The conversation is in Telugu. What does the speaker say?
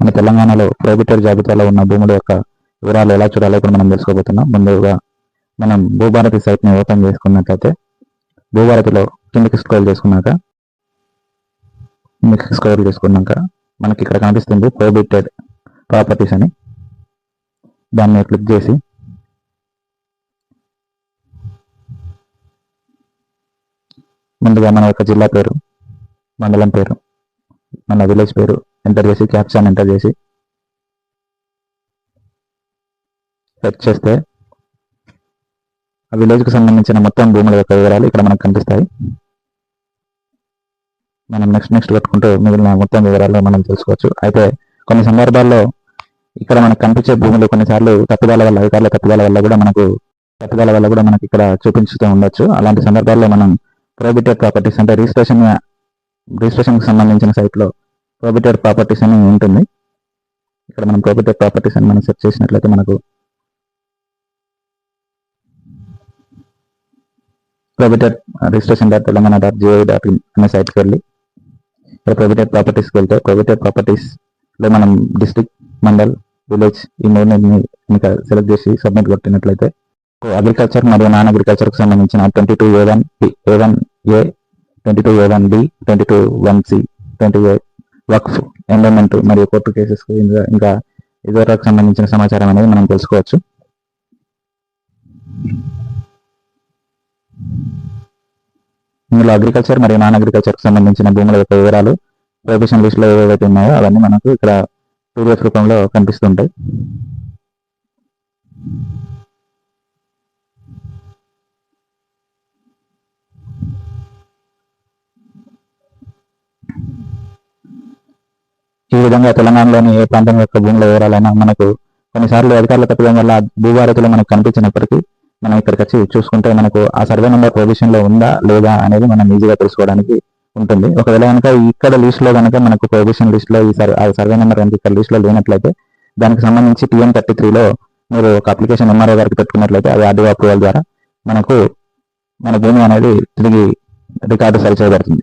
మన తెలంగాణలో ప్రైవేటర్ జాబితాలో ఉన్న భూముల యొక్క వివరాలు ఎలా చూడాలో ఇప్పుడు మనం తెలుసుకోబోతున్నాం. ముందుగా మనం భూభారతి సైట్ని ఓపెన్ చేసుకున్నట్లయితే భూభారతిలో కిందకి స్క్రోల్ చేసుకున్నాక కిందకి స్క్రోల్ చేసుకున్నాక మనకి ఇక్కడ కనిపిస్తుంది ప్రోబిటెడ్ ప్రాపర్టీస్ అని. దాన్ని క్లిక్ చేసి ముందుగా మన యొక్క జిల్లా పేరు మండలం పేరు మన విలేజ్ పేరు ఎంటర్ చేసి క్యాప్షన్ ఎంటర్ చేసి. సెర్చ్ చేస్తే ఆ విలేజ్కి సంబంధించిన మొత్తం భూముల యొక్క వివరాలు ఇక్కడ మనకు కనిపిస్తాయి. మనం నెక్స్ట్ నెక్స్ట్ పెట్టుకుంటూ మిగిలిన మొత్తం వివరాలు మనం తెలుసుకోవచ్చు. అయితే కొన్ని సందర్భాల్లో ఇక్కడ మనకు కనిపించే భూములు కొన్నిసార్లు తప్పుదల వల్ల అధికారుల తప్పుదల వల్ల కూడా మనకు తప్పుదల వల్ల కూడా మనకి ఇక్కడ చూపించుతూ ఉండొచ్చు. అలాంటి సందర్భాల్లో మనం ప్రైవేటెడ్ ప్రాపర్టీస్ అంటే రిజిస్ట్రేషన్ రిజిస్ట్రేషన్కి సంబంధించిన సైట్లో ప్రాపర్టీ ప్రాపర్టీస్ అని ఉంటుంది. ఇక్కడ మనం ప్రోబిటెడ్ ప్రాపర్టీస్ అని మనం సెర్చ్ చేసినట్లయితే మనకు prohibited registration dot Telangana dot GO dot in అనే సైట్కి వెళ్ళి ఇక్కడ ప్రోబిటెడ్ ప్రాపర్టీస్కి వెళ్తే ప్రోబిటెడ్ ప్రాపర్టీస్ మనం డిస్ట్రిక్ట్ మండల్ విలేజ్ ఈ మూడు ఇంకా సెలెక్ట్ చేసి సబ్మిట్ కొట్టినట్లయితే అగ్రికల్చర్ మరియు నాన్ అగ్రికల్చర్కి సంబంధించిన twenty two A one A one A twenty two A one B twenty two one C twenty A Waqf endowment మరియు కోర్టు కేసెస్ ఇంకా ఇతరులకు సంబంధించిన సమాచారం అనేది మనం తెలుసుకోవచ్చు. ఇందులో అగ్రికల్చర్ మరియు నాన్ అగ్రికల్చర్కి సంబంధించిన భూముల యొక్క వివరాలు ప్రొహిబిషన్ లిస్ట్ ఏవైతే ఉన్నాయో అవన్నీ మనకు ఇక్కడ పీడిఎఫ్ రూపంలో కనిపిస్తుంటాయి. ఈ విధంగా తెలంగాణలోని ఏ ప్రాంతం యొక్క భూముల వివరాలైనా మనకు కొన్నిసార్లు అధికారుల తప్పిదం వల్ల భూభారతిలో మనకు కనిపించినప్పటికీ మనం ఇక్కడికి వచ్చి చూసుకుంటే మనకు ఆ సర్వే నెంబర్ పొజిషన్లో ఉందా లేదా అనేది మనం ఈజీగా తెలుసుకోవడానికి ఉంటుంది. ఒకవేళ కనుక ఇక్కడ లిస్ట్లో కనుక మనకు పొజిషన్ లిస్ట్లో ఈ ఆ సర్వే నెంబర్ కనుక ఇక్కడ లిస్ట్లో లేనట్లయితే దానికి సంబంధించి టీఎన్ థర్టీ త్రీలో మీరు ఒక అప్లికేషన్ ఎంఆర్ఓ గారికి పెట్టుకున్నట్లయితే అది ఆర్డీఓ అప్రూవల్ ద్వారా మనకు మన భూమి అనేది తిరిగి రికార్డు సరిచేయబడుతుంది